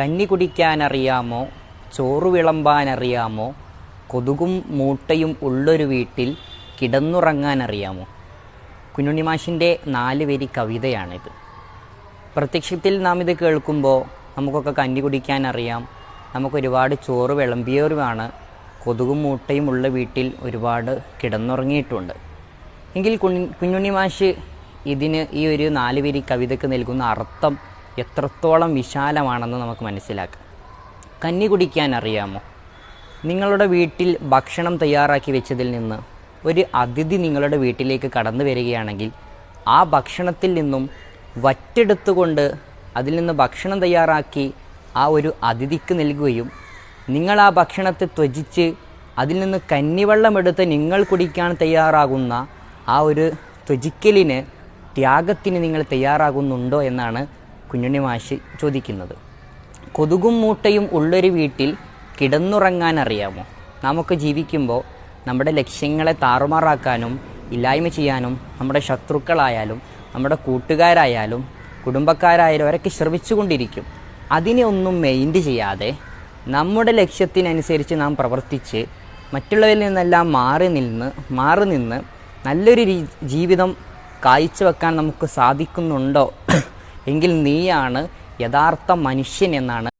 കഞ്ഞി കുടിക്കാനറിയാമോ? ചോറ് വിളമ്പാനറിയാമോ? കൊതുകും മൂട്ടയും ഉള്ളൊരു വീട്ടിൽ കിടന്നുറങ്ങാനറിയാമോ? കുഞ്ഞുണ്ണിമാഷിന്റെ നാല് വരി കവിതയാണിത്. പ്രത്യക്ഷത്തിൽ നാം ഇത് കേൾക്കുമ്പോൾ നമുക്കൊക്കെ കഞ്ഞി കുടിക്കാനറിയാം. നമുക്കൊരുപാട് ചോറ് വിളമ്പിയവരുമാണ്. കൊതുകും മൂട്ടയും ഉള്ള വീട്ടിൽ ഒരുപാട് കിടന്നുറങ്ങിയിട്ടുണ്ട്. എങ്കിൽ കുഞ്ഞുണ്ണി കുഞ്ഞുണ്ണിമാഷ് ഇതിന് ഈ ഒരു നാല് വരി കവിതയ്ക്ക് നൽകുന്ന അർത്ഥം എത്രത്തോളം വിശാലമാണെന്ന് നമുക്ക് മനസ്സിലാക്കാം. കന്നി കുടിക്കാൻ അറിയാമോ? നിങ്ങളുടെ വീട്ടിൽ ഭക്ഷണം തയ്യാറാക്കി വെച്ചതിൽ നിന്ന് ഒരു അതിഥി നിങ്ങളുടെ വീട്ടിലേക്ക് കടന്നു വരികയാണെങ്കിൽ ആ ഭക്ഷണത്തിൽ നിന്നും വറ്റെടുത്തുകൊണ്ട് അതിൽ നിന്ന് ഭക്ഷണം തയ്യാറാക്കി ആ ഒരു അതിഥിക്ക് നൽകുകയും നിങ്ങൾ ആ ഭക്ഷണത്തെ ത്വജിച്ച് അതിൽ നിന്ന് കന്നിവെള്ളം എടുത്ത് നിങ്ങൾ കുടിക്കാൻ തയ്യാറാകുന്ന ആ ഒരു ത്വജിക്കലിന് ത്യാഗത്തിന് നിങ്ങൾ തയ്യാറാകുന്നുണ്ടോ എന്നാണ് കുഞ്ഞുണ്ണി മാഷ് ചോദിക്കുന്നത് കൊതുകും മൂട്ടയും ഉള്ളൊരു വീട്ടിൽ കിടന്നുറങ്ങാൻ അറിയാമോ? നമുക്ക് ജീവിക്കുമ്പോൾ നമ്മുടെ ലക്ഷ്യങ്ങളെ താറുമാറാക്കാനും ഇല്ലായ്മ ചെയ്യാനും നമ്മുടെ ശത്രുക്കളായാലും നമ്മുടെ കൂട്ടുകാരായാലും കുടുംബക്കാരായാലും അവരൊക്കെ ശ്രമിച്ചുകൊണ്ടിരിക്കും. അതിനെ ഒന്നും മെയിന്റ് ചെയ്യാതെ നമ്മുടെ ലക്ഷ്യത്തിനനുസരിച്ച് നാം പ്രവർത്തിച്ച് മറ്റുള്ളവരിൽ നിന്നെല്ലാം മാറി നിന്ന് മാറി നിന്ന് നല്ലൊരു ജീവിതം കാഴ്ചവെക്കാൻ നമുക്ക് സാധിക്കുന്നുണ്ടോ? എങ്കിൽ നീയാണ് യഥാർത്ഥ മനുഷ്യൻ എന്നാണ്